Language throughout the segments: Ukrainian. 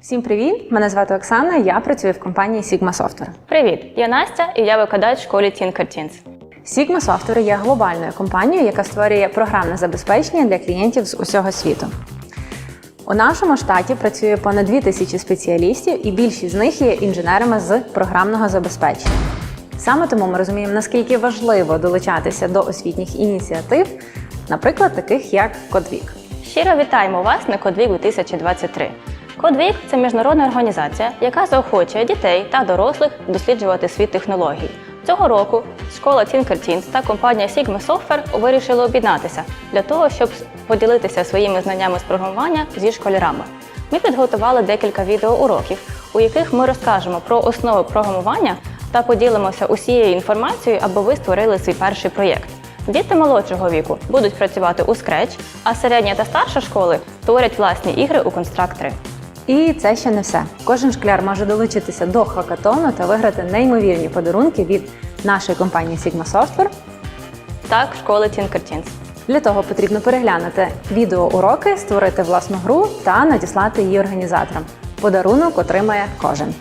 Всім привіт! Мене звати Оксана. Я працюю в компанії Sigma Software. Привіт, я Настя і я викладач в школі Tinkertins. Sigma Software є глобальною компанією, яка створює програмне забезпечення для клієнтів з усього світу. У нашому штаті працює понад 2000 спеціалістів, і більшість з них є інженерами з програмного забезпечення. Саме тому ми розуміємо, наскільки важливо долучатися до освітніх ініціатив, наприклад, таких як Кодвік. Щиро вітаємо вас на Кодвік 2023. Кодвік це міжнародна організація, яка заохочує дітей та дорослих досліджувати світ технологій. Цього року школа Tinkertins та компанія Sigma Software вирішили об'єднатися для того, щоб поділитися своїми знаннями з програмування зі школярами. Ми підготували декілька відеоуроків, у яких ми розкажемо про основи програмування та поділимося усією інформацією, аби ви створили свій перший проєкт. Діти молодшого віку будуть працювати у Scratch, а середня та старша школи створять власні ігри у Construct 3. І це ще не все. Кожен шкляр може долучитися до хакатону та виграти неймовірні подарунки від нашої компанії Sigma Software. Так, школи Tinkertins. Для того потрібно переглянути відеоуроки, створити власну гру та надіслати її організаторам. Подарунок отримає кожен.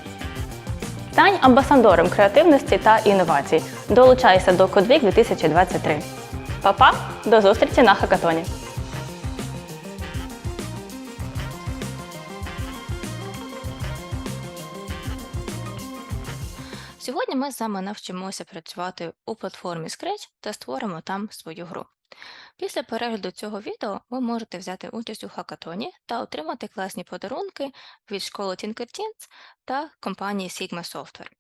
Стань амбасадором креативності та інновацій. Долучайся до Кодвік 2023. Па-па, до зустрічі на хакатоні! Сьогодні ми з вами навчимося працювати у платформі Scratch та створимо там свою гру. Після перегляду цього відео ви можете взяти участь у хакатоні та отримати класні подарунки від школи Tinkertins та компанії Sigma Software.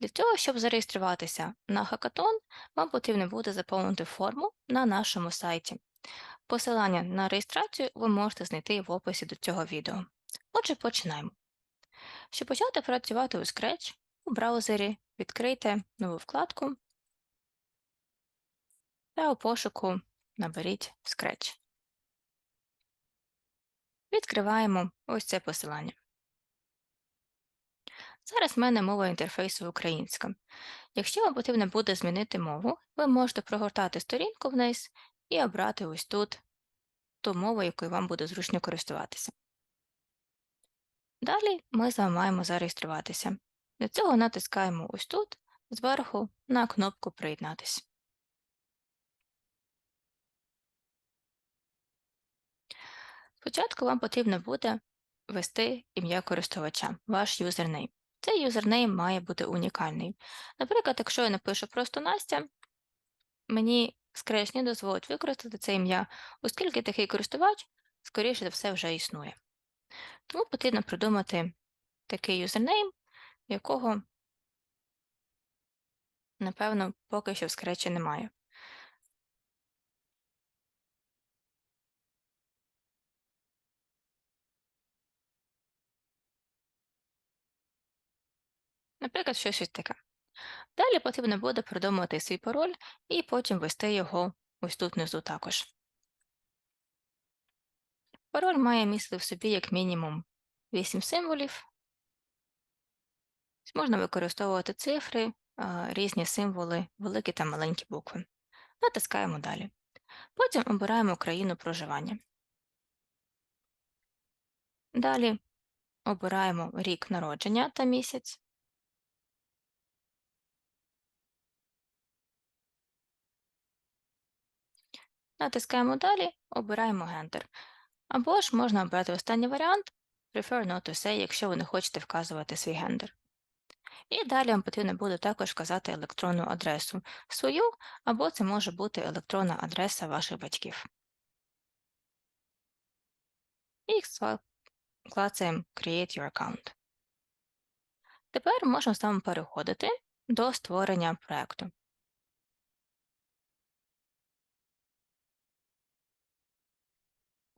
Для цього, щоб зареєструватися на хакатон, вам потрібно буде заповнити форму на нашому сайті. Посилання на реєстрацію ви можете знайти в описі до цього відео. Отже, починаємо. Щоб почати працювати у Scratch, у браузері відкрийте нову вкладку та у пошуку наберіть Scratch. Відкриваємо ось це посилання. Зараз в мене мова інтерфейсу українська. Якщо вам потрібно буде змінити мову, ви можете прогортати сторінку вниз і обрати ось тут ту мову, якою вам буде зручно користуватися. Далі ми з вами маємо зареєструватися. Для цього натискаємо ось тут, зверху, на кнопку Приєднатись. Спочатку вам потрібно буде ввести ім'я користувача, ваш юзернейм. Цей юзернейм має бути унікальний. Наприклад, якщо я напишу просто Настя, мені не дозволить використати це ім'я, оскільки такий користувач, скоріше за все, вже існує. Тому потрібно придумати такий юзернейм, якого, напевно, поки що в Scratch немає. Наприклад, щось ось таке. Далі потрібно буде придумати свій пароль і потім ввести його ось тут внизу також. Пароль має містити в собі як мінімум 8 символів. Можна використовувати цифри, різні символи, великі та маленькі букви. Натискаємо далі. Потім обираємо країну проживання. Далі обираємо рік народження та місяць. Натискаємо далі, обираємо гендер. Або ж можна обрати останній варіант Prefer not to say, якщо ви не хочете вказувати свій гендер. І далі вам потрібно буде також вказати електронну адресу свою, або це може бути електронна адреса ваших батьків. І клацаємо Create your account. Тепер можемо з вами переходити до створення проєкту.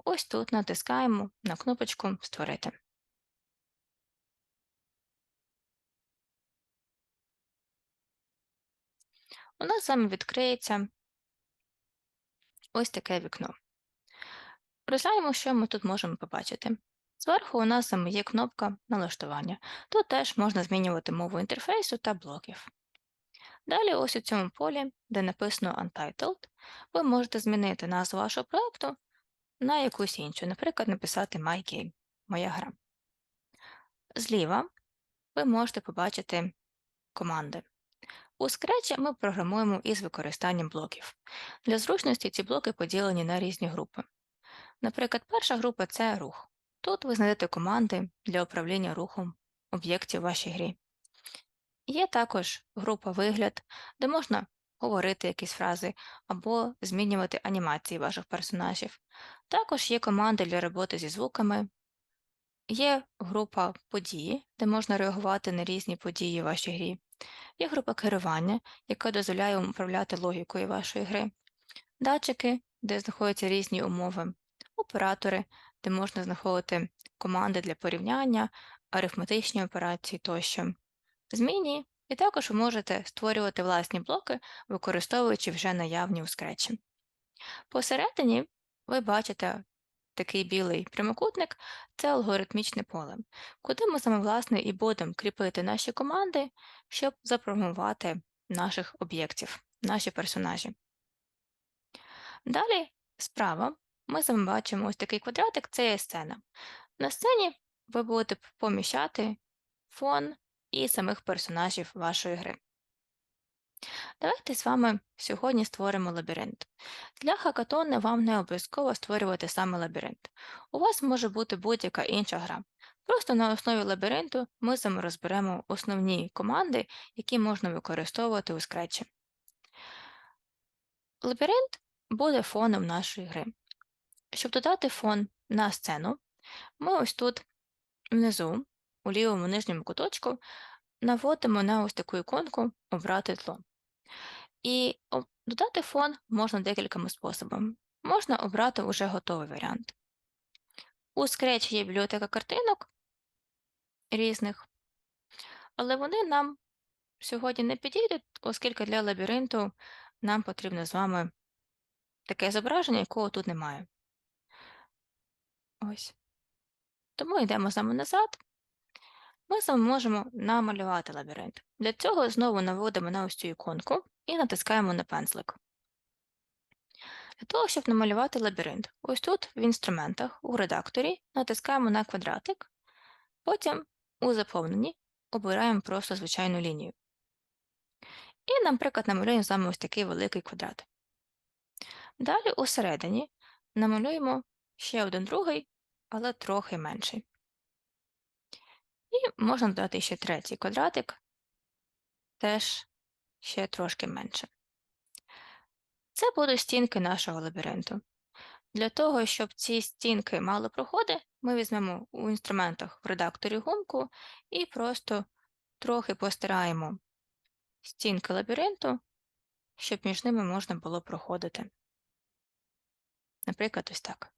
Ось тут натискаємо на кнопочку Створити. Нас з вами відкриється ось таке вікно. Розглянемо, що ми тут можемо побачити. Зверху у нас з є кнопка налаштування. Тут теж можна змінювати мову інтерфейсу та блоків. Далі, ось у цьому полі, де написано Untitled, ви можете змінити назву вашого проєкту на якусь іншу, наприклад, написати My Game, моя гра. Зліва ви можете побачити команди. У Scratch ми програмуємо із використанням блоків. Для зручності ці блоки поділені на різні групи. Наприклад, перша група це рух. Тут ви знайдете команди для управління рухом об'єктів вашій грі. Є також група вигляд, де можна говорити якісь фрази або змінювати анімації ваших персонажів. Також є команди для роботи зі звуками. Є група події, де можна реагувати на різні події в вашій грі. Є група керування, яка дозволяє вам управляти логікою вашої гри. Датчики, де знаходяться різні умови, оператори, де можна знаходити команди для порівняння, арифметичні операції тощо. Зміні, і також ви можете створювати власні блоки, використовуючи вже наявні у Scratch. Посередині ви бачите такий білий прямокутник це алгоритмічне поле, куди ми саме власне і будемо кріпити наші команди, щоб запрограмувати наших об'єктів, наші персонажі. Далі справа ми з вами бачимо ось такий квадратик це є сцена. На сцені ви будете поміщати фон і самих персонажів вашої гри. Давайте з вами сьогодні створимо лабіринт. Для хакатону вам не обов'язково створювати саме лабіринт. У вас може бути будь-яка інша гра. Просто на основі лабіринту ми з вами розберемо основні команди, які можна використовувати у Scratch. Лабіринт буде фоном нашої гри. Щоб додати фон на сцену, ми ось тут внизу, у лівому нижньому куточку, наводимо на ось таку іконку Обрати тло. І додати фон можна декількома способами. Можна обрати уже готовий варіант. У Scratch є бібліотека картинок різних, але вони нам сьогодні не підійдуть, оскільки для лабіринту нам потрібно з вами таке зображення, якого тут немає. Ось. Тому йдемо з вами назад. Ми з вами можемо намалювати лабіринт. Для цього знову наводимо на ось цю іконку і натискаємо на пензлик. Для того, щоб намалювати лабіринт, ось тут в інструментах у редакторі натискаємо на квадратик, потім у заповненні обираємо просто звичайну лінію. І, наприклад, намалюємо з вами ось такий великий квадрат. Далі усередині намалюємо ще один другий, але трохи менший. І можна додати ще третій квадратик, теж ще трошки менше. Це будуть стінки нашого лабіринту. Для того, щоб ці стінки мали проходи, ми візьмемо у інструментах в редакторі гумку і просто трохи постираємо стінки лабіринту, щоб між ними можна було проходити. Наприклад, ось так.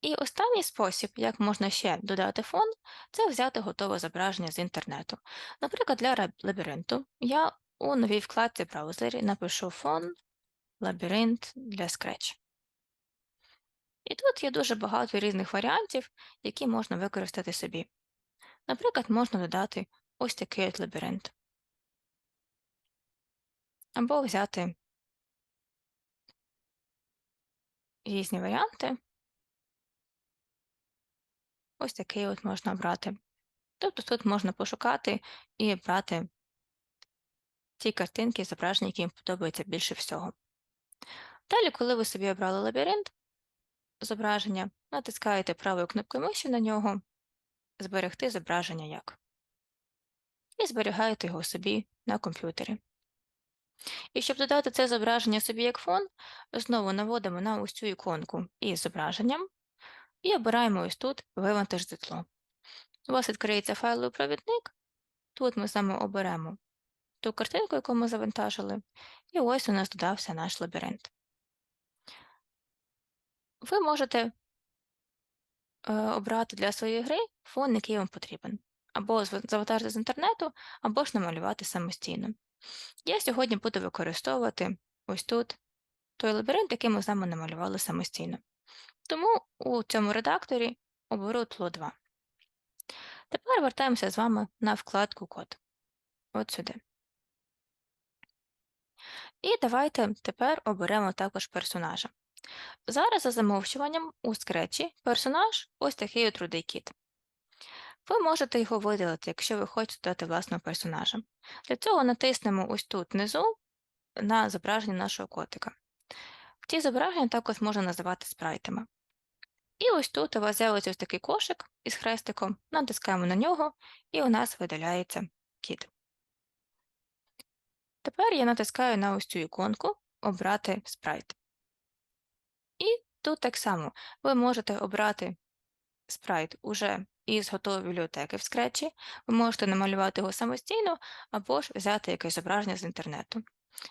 І останній спосіб, як можна ще додати фон, це взяти готове зображення з інтернету. Наприклад, для лабіринту я у новій вкладці браузері напишу фон лабіринт для Scratch. І тут є дуже багато різних варіантів, які можна використати собі. Наприклад, можна додати ось такий от лабіринт. Або взяти різні варіанти. Ось такий от можна обрати. Тобто тут можна пошукати і брати ті картинки, зображення, які їм подобаються більше всього. Далі, коли ви собі обрали лабіринт зображення, натискаєте правою кнопкою миші на нього, зберегти зображення як. І зберігаєте його собі на комп'ютері. І щоб додати це зображення собі як фон, знову наводимо на ось цю іконку із зображенням і обираємо ось тут вивантаж житло. У вас відкриється файловий провідник. Тут ми саме оберемо ту картинку, яку ми завантажили, і ось у нас додався наш лабіринт. Ви можете обрати для своєї гри фон, який вам потрібен, або завантажити з інтернету, або ж намалювати самостійно. Я сьогодні буду використовувати ось тут той лабіринт, який ми з вами намалювали самостійно. Тому у цьому редакторі оберу тло 2. Тепер вертаємося з вами на вкладку Код. От сюди. І давайте тепер оберемо також персонажа. Зараз за замовчуванням у скретчі персонаж ось такий от рудий кіт. Ви можете його видалити, якщо ви хочете додати власного персонажа. Для цього натиснемо ось тут внизу на зображення нашого котика. Ті зображення також можна називати спрайтами. І ось тут у вас з'явиться ось такий кошик із хрестиком, натискаємо на нього, і у нас видаляється кіт. Тепер я натискаю на ось цю іконку Обрати спрайт. І тут так само ви можете обрати спрайт уже із готової бібліотеки в скретчі, ви можете намалювати його самостійно або ж взяти якесь зображення з інтернету.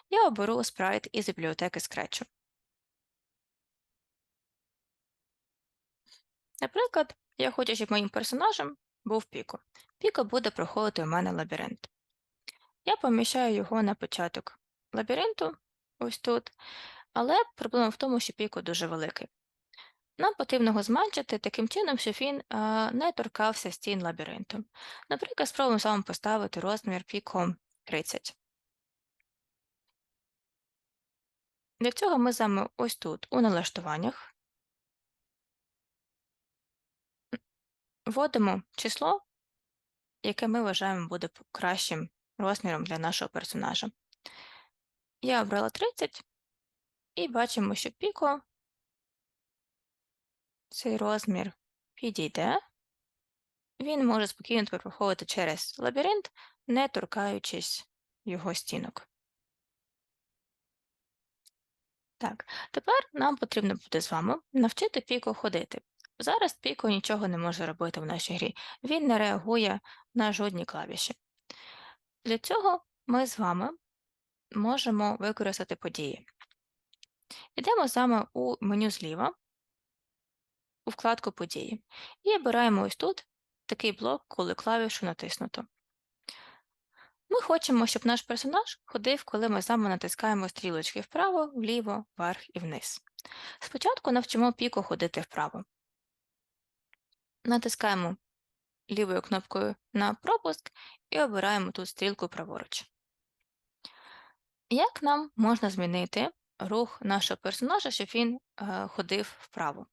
Я оберу спрайт із бібліотеки скретчу. Наприклад, я хочу, щоб моїм персонажем був Піко. Піко буде проходити у мене лабіринт. Я поміщаю його на початок лабіринту, ось тут, але проблема в тому, що Піко дуже великий. Нам потрібно його зменшити таким чином, щоб він не торкався стін лабіринту. Наприклад, спробуємо вами поставити розмір Піко 30. Для цього ми з вами ось тут, у налаштуваннях, вводимо число, яке ми вважаємо буде кращим розміром для нашого персонажа. Я обрала 30 і бачимо, що піко цей розмір підійде. Він може спокійно проходити через лабіринт, не торкаючись його стінок. Так, тепер нам потрібно буде з вами навчити піко ходити. Зараз піко нічого не може робити в нашій грі. Він не реагує на жодні клавіші. Для цього ми з вами можемо використати події. Йдемо з вами у меню зліва, у вкладку події, і обираємо ось тут такий блок, коли клавішу натиснуто. Ми хочемо, щоб наш персонаж ходив, коли ми з вами натискаємо стрілочки вправо, вліво, вверх і вниз. Спочатку навчимо піко ходити вправо. Натискаємо лівою кнопкою на пропуск і обираємо тут стрілку праворуч. Як нам можна змінити рух нашого персонажа, щоб він е, ходив вправо?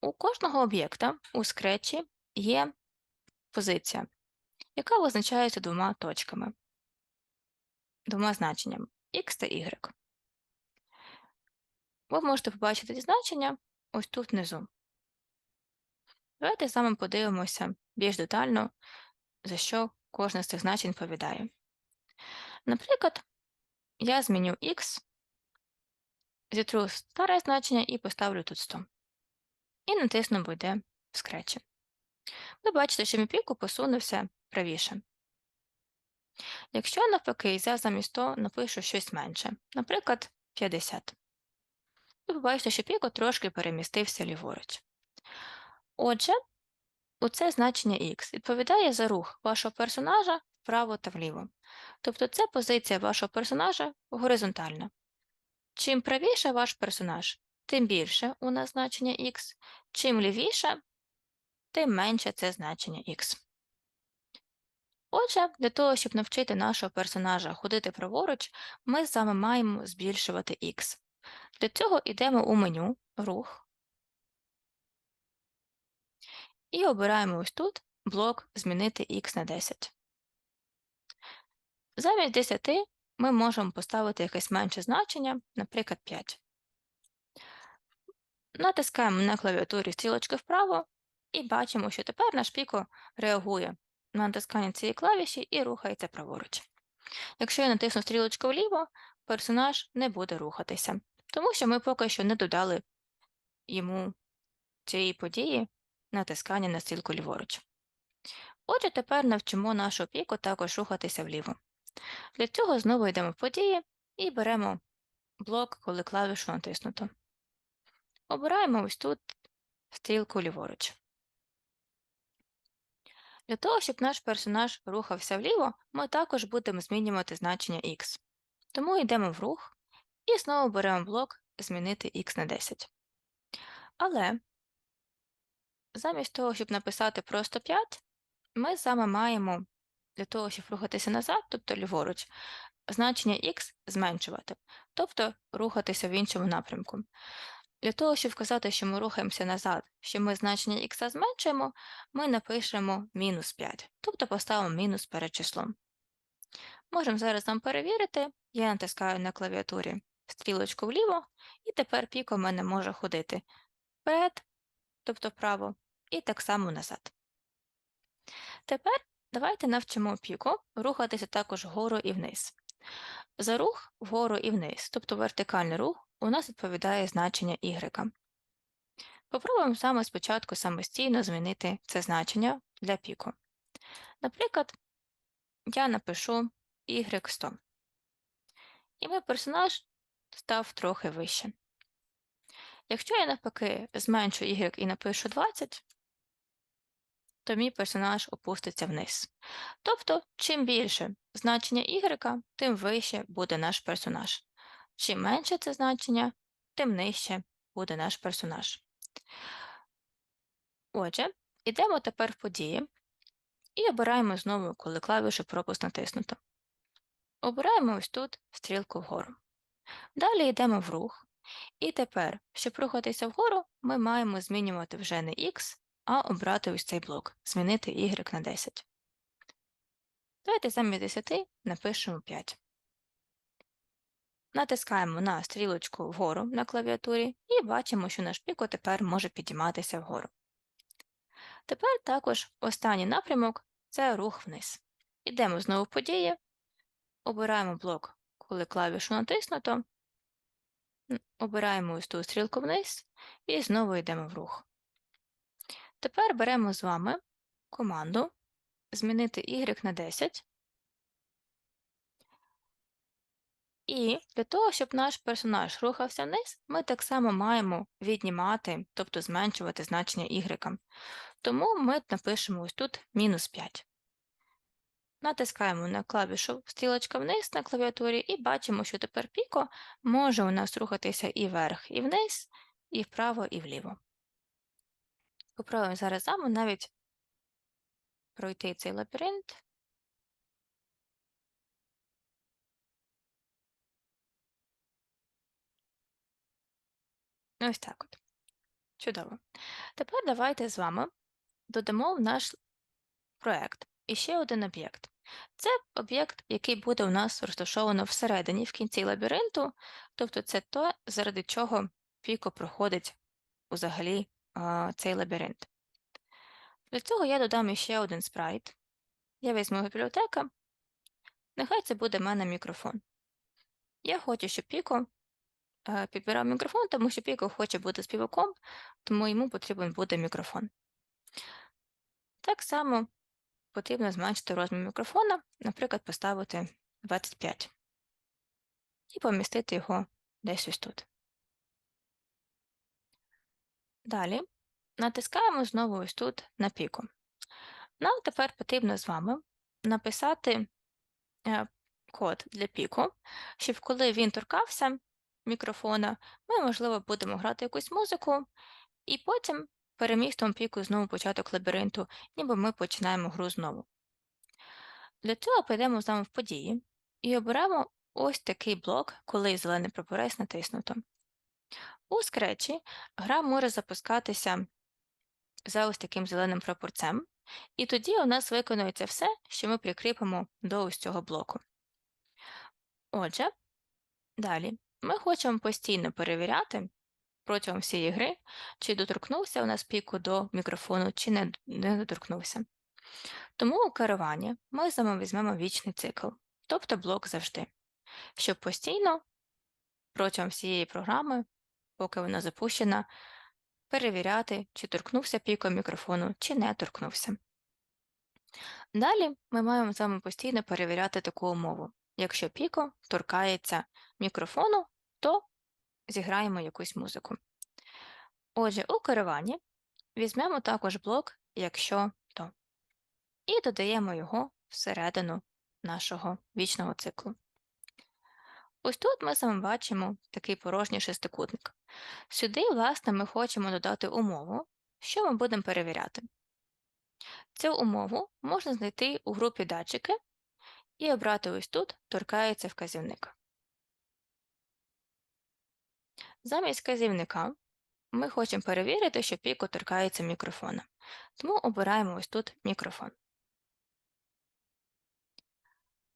У кожного об'єкта у скретчі є позиція, яка визначається двома точками, двома значеннями X та Y. Ви можете побачити ці значення ось тут внизу. Давайте з вами подивимося більш детально, за що кожне з цих значень відповідає. Наприклад, я зміню x, зітру старе значення і поставлю тут 100. І натисну буде в скретчі. Ви бачите, що мій піку посунувся правіше. Якщо навпаки я замість 100 напишу щось менше, наприклад, 50, ви побачите, що піко трошки перемістився ліворуч. Отже, оце значення x відповідає за рух вашого персонажа вправо та вліво. Тобто це позиція вашого персонажа горизонтальна. Чим правіше ваш персонаж, тим більше у нас значення x, чим лівіше, тим менше це значення x. Отже, для того, щоб навчити нашого персонажа ходити праворуч, ми з вами маємо збільшувати x. Для цього йдемо у меню Рух і обираємо ось тут блок Змінити x на 10. Замість 10 ми можемо поставити якесь менше значення, наприклад, 5. Натискаємо на клавіатурі стрілочки вправо і бачимо, що тепер наш піко реагує на натискання цієї клавіші і рухається праворуч. Якщо я натисну стрілочку вліво, персонаж не буде рухатися, тому що ми поки що не додали йому цієї події натискання на стрілку ліворуч. Отже, тепер навчимо нашу піку також рухатися вліво. Для цього знову йдемо в події і беремо блок, коли клавішу натиснуто. Обираємо ось тут стрілку ліворуч. Для того, щоб наш персонаж рухався вліво, ми також будемо змінювати значення x. Тому йдемо в рух і знову беремо блок Змінити x на 10. Але замість того, щоб написати просто 5, ми саме маємо для того, щоб рухатися назад, тобто ліворуч, значення x зменшувати, тобто рухатися в іншому напрямку. Для того, щоб вказати, що ми рухаємося назад, що ми значення x зменшуємо, ми напишемо мінус 5, тобто поставимо мінус перед числом. Можемо зараз нам перевірити. Я натискаю на клавіатурі стрілочку вліво, і тепер пік у мене може ходити вперед, тобто вправо, і так само назад. Тепер давайте навчимо піку рухатися також вгору і вниз. За рух вгору і вниз, тобто вертикальний рух, у нас відповідає значення y. Попробуємо саме спочатку самостійно змінити це значення для піку. Наприклад, я напишу y100. І мій персонаж став трохи вище. Якщо я навпаки зменшу y і напишу 20, то мій персонаж опуститься вниз. Тобто, чим більше значення y, тим вище буде наш персонаж. Чим менше це значення, тим нижче буде наш персонаж. Отже, йдемо тепер в події і обираємо знову, коли клавішу пропуск натиснуто. Обираємо ось тут стрілку вгору. Далі йдемо в рух. І тепер, щоб рухатися вгору, ми маємо змінювати вже не x, а обрати ось цей блок, змінити y на 10. Давайте замість 10 напишемо 5. Натискаємо на стрілочку вгору на клавіатурі і бачимо, що наш піко тепер може підійматися вгору. Тепер також останній напрямок це рух вниз. Йдемо знову в події, обираємо блок, коли клавішу натиснуто, обираємо ось ту стрілку вниз і знову йдемо в рух. Тепер беремо з вами команду змінити y на 10. І для того, щоб наш персонаж рухався вниз, ми так само маємо віднімати, тобто зменшувати значення y. Тому ми напишемо ось тут мінус 5. Натискаємо на клавішу стрілочка вниз на клавіатурі і бачимо, що тепер піко може у нас рухатися і вверх, і вниз, і вправо, і вліво. Попробуємо зараз саме навіть пройти цей лабіринт. Ось так от. Чудово. Тепер давайте з вами додамо в наш проєкт іще один об'єкт. Це об'єкт, який буде у нас розташовано всередині, в кінці лабіринту, тобто це те, заради чого Піко проходить взагалі цей лабіринт. Для цього я додам іще один спрайт. Я візьму бібліотека. Нехай це буде в мене мікрофон. Я хочу, щоб Піко е, підбирав мікрофон, тому що Піко хоче бути співаком, тому йому потрібен буде мікрофон. Так само потрібно зменшити розмір мікрофона, наприклад, поставити 25 і помістити його десь ось тут. Далі натискаємо знову ось тут на піку. Нам тепер потрібно з вами написати е, код для піку, щоб коли він торкався мікрофона, ми, можливо, будемо грати якусь музику, і потім перемістимо піку знову початок лабіринту, ніби ми починаємо гру знову. Для цього підемо з вами в події і оберемо ось такий блок, коли зелений прапорець натиснуто. У скречі гра може запускатися за ось таким зеленим прапорцем, і тоді у нас виконується все, що ми прикріпимо до ось цього блоку. Отже, далі ми хочемо постійно перевіряти протягом всієї гри, чи доторкнувся у нас піку до мікрофону, чи не, не доторкнувся. Тому у керуванні ми з вами візьмемо вічний цикл, тобто блок завжди, щоб постійно протягом всієї програми поки вона запущена, перевіряти, чи торкнувся піко мікрофону, чи не торкнувся. Далі ми маємо з вами постійно перевіряти таку умову. Якщо піко торкається мікрофону, то зіграємо якусь музику. Отже, у керуванні візьмемо також блок якщо то, і додаємо його всередину нашого вічного циклу. Ось тут ми саме бачимо такий порожній шестикутник. Сюди, власне, ми хочемо додати умову, що ми будемо перевіряти. Цю умову можна знайти у групі датчики і обрати ось тут торкається вказівник. Замість вказівника ми хочемо перевірити, що піко торкається мікрофона. Тому обираємо ось тут мікрофон.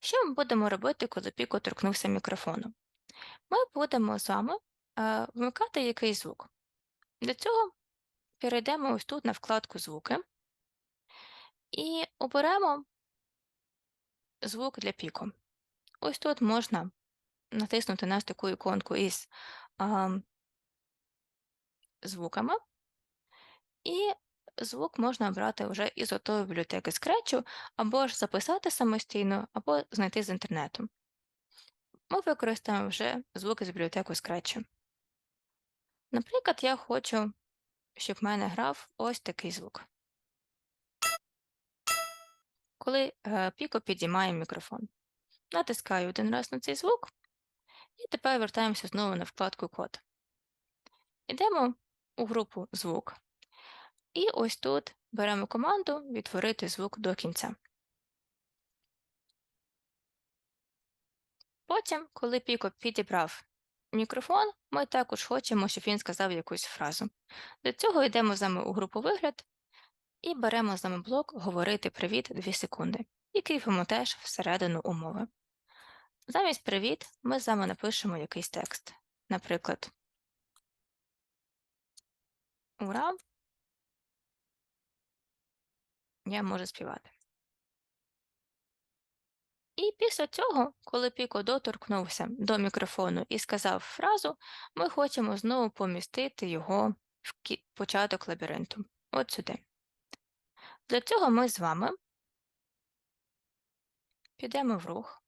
Що ми будемо робити, коли піко торкнувся мікрофону? Ми будемо з вами вмикати якийсь звук. Для цього перейдемо ось тут на вкладку Звуки і оберемо звук для піку. Ось тут можна натиснути на таку іконку із а, звуками, і звук можна обрати вже із готової бібліотеки Scratch, або ж записати самостійно, або знайти з інтернету. Ми використаємо вже звуки з бібліотеки Scratch. Наприклад, я хочу, щоб в мене грав ось такий звук. Коли е, Піко підіймає мікрофон. Натискаю один раз на цей звук, і тепер вертаємося знову на вкладку Код. Йдемо у групу Звук. І ось тут беремо команду Відтворити звук до кінця. Потім, коли Піко підібрав мікрофон, ми також хочемо, щоб він сказав якусь фразу. Для цього йдемо з вами у групу Вигляд і беремо з вами блок Говорити привіт 2 секунди і кріпимо теж всередину умови. Замість привіт ми з вами напишемо якийсь текст. Наприклад, Ура! Я можу співати. І після цього, коли Піко доторкнувся до мікрофону і сказав фразу, ми хочемо знову помістити його в початок лабіринту. От сюди. Для цього ми з вами підемо в рух.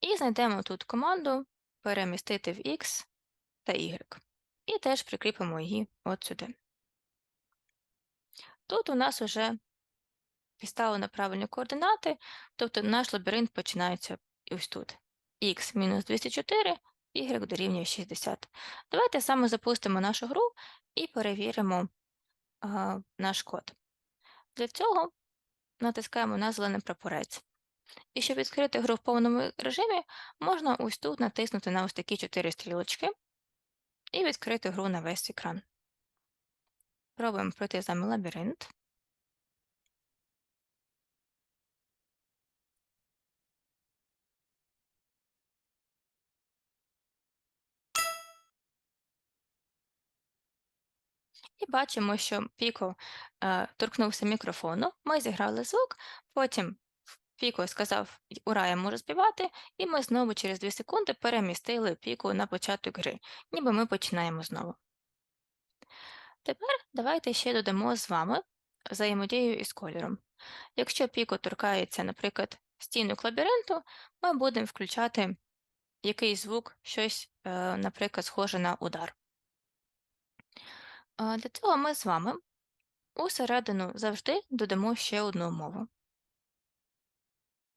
І знайдемо тут команду перемістити в X та Y. І теж прикріпимо її от сюди. Тут у нас вже підставлено правильні координати, тобто наш лабіринт починається ось тут. Х мінус 204, y дорівнює 60. Давайте саме запустимо нашу гру і перевіримо а, наш код. Для цього натискаємо на зелений прапорець. І щоб відкрити гру в повному режимі, можна ось тут натиснути на ось такі чотири стрілочки і відкрити гру на весь екран. Пробуємо пройти з вами лабіринт. І бачимо, що Піко е, торкнувся мікрофону, ми зіграли звук, потім Піко сказав Ура, я можу співати, і ми знову через 2 секунди перемістили Піко на початок гри, ніби ми починаємо знову. Тепер давайте ще додамо з вами взаємодію із кольором. Якщо Піко торкається, наприклад, стінок лабіринту, ми будемо включати якийсь звук, щось, е, наприклад, схоже на удар. Для цього ми з вами усередину завжди додамо ще одну умову.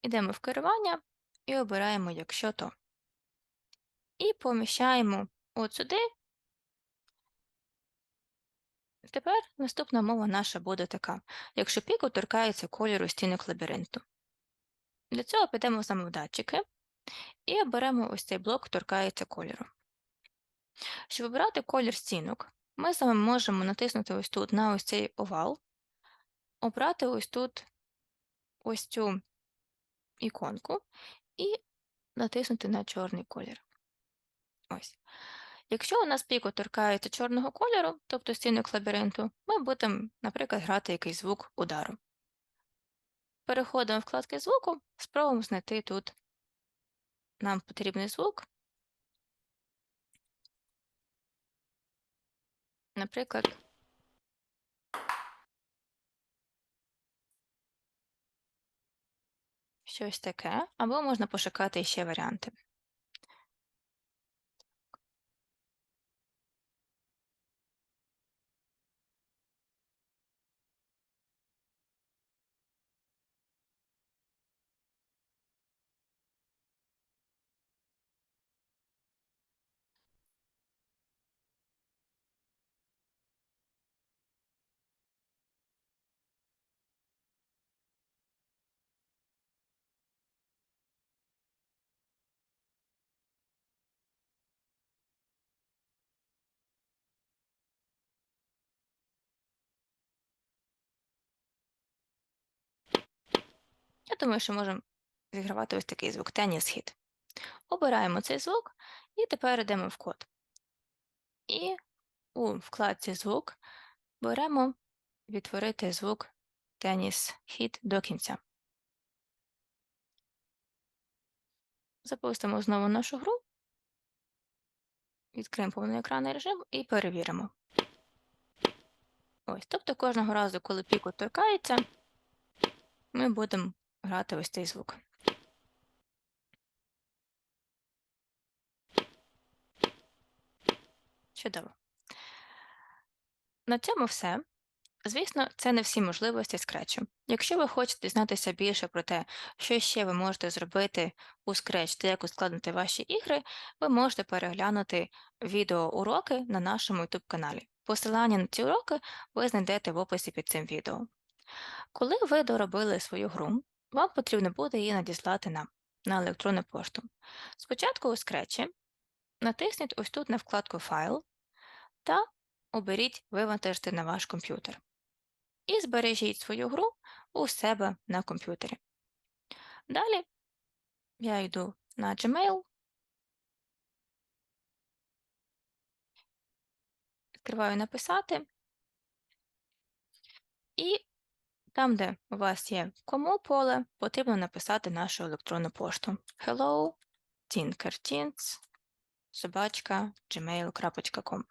Йдемо в керування і обираємо якщо то. І поміщаємо от сюди. Тепер наступна умова наша буде така: якщо піку торкається кольору стінок лабіринту. Для цього підемо саме в датчики і оберемо ось цей блок торкається кольору. Щоб обрати колір стінок, ми вами можемо натиснути ось тут на ось цей овал, обрати ось тут ось цю іконку і натиснути на чорний колір. Ось. Якщо у нас піко торкається чорного кольору, тобто стінок лабіринту, ми будемо, наприклад, грати якийсь звук удару. Переходимо в вкладки звуку, спробуємо знайти тут нам потрібний звук. Наприклад, щось таке, або можна пошукати ще варіанти. Я думаю, що можемо зігравати ось такий звук теніс хіт. Обираємо цей звук і тепер йдемо в код. І у вкладці звук беремо відтворити звук теніс хіт до кінця. Запустимо знову нашу гру, відкриємо повноекранний режим і перевіримо. Ось, тобто кожного разу, коли піку торкається, ми будемо грати ось цей звук. Чудово. На цьому все. Звісно, це не всі можливості скретчу. Якщо ви хочете дізнатися більше про те, що ще ви можете зробити у Scratch та як ускладнити ваші ігри, ви можете переглянути відеоуроки на нашому YouTube каналі. Посилання на ці уроки ви знайдете в описі під цим відео. Коли ви доробили свою гру, вам потрібно буде її надіслати нам на електронну пошту. Спочатку у Scratch натисніть ось тут на вкладку Файл та оберіть Вивантажити на ваш комп'ютер. І збережіть свою гру у себе на комп'ютері. Далі я йду на Gmail, відкриваю написати, і там, де у вас є кому поле, потрібно написати нашу електронну пошту hello tinkertins собачка gmail.com.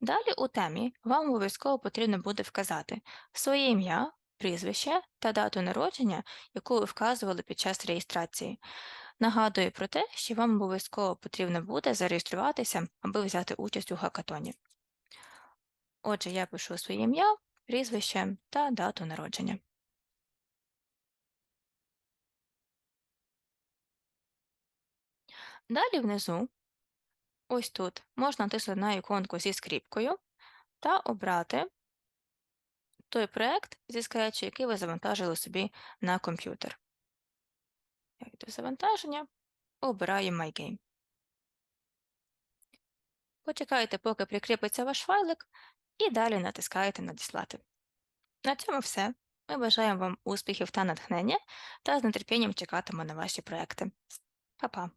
Далі у темі вам обов'язково потрібно буде вказати своє ім'я, прізвище та дату народження, яку ви вказували під час реєстрації. Нагадую про те, що вам обов'язково потрібно буде зареєструватися, аби взяти участь у хакатоні. Отже, я пишу своє ім'я, прізвище та дату народження. Далі внизу, ось тут, можна натиснути на іконку зі скріпкою та обрати той проект зі Scratch, який ви завантажили собі на комп'ютер. Я йду завантаження, обираю MyGame. Почекайте, поки прикріпиться ваш файлик, і далі натискаєте Надіслати. На цьому все. Ми бажаємо вам успіхів та натхнення та з нетерпінням чекатимемо на ваші проекти. Па-па!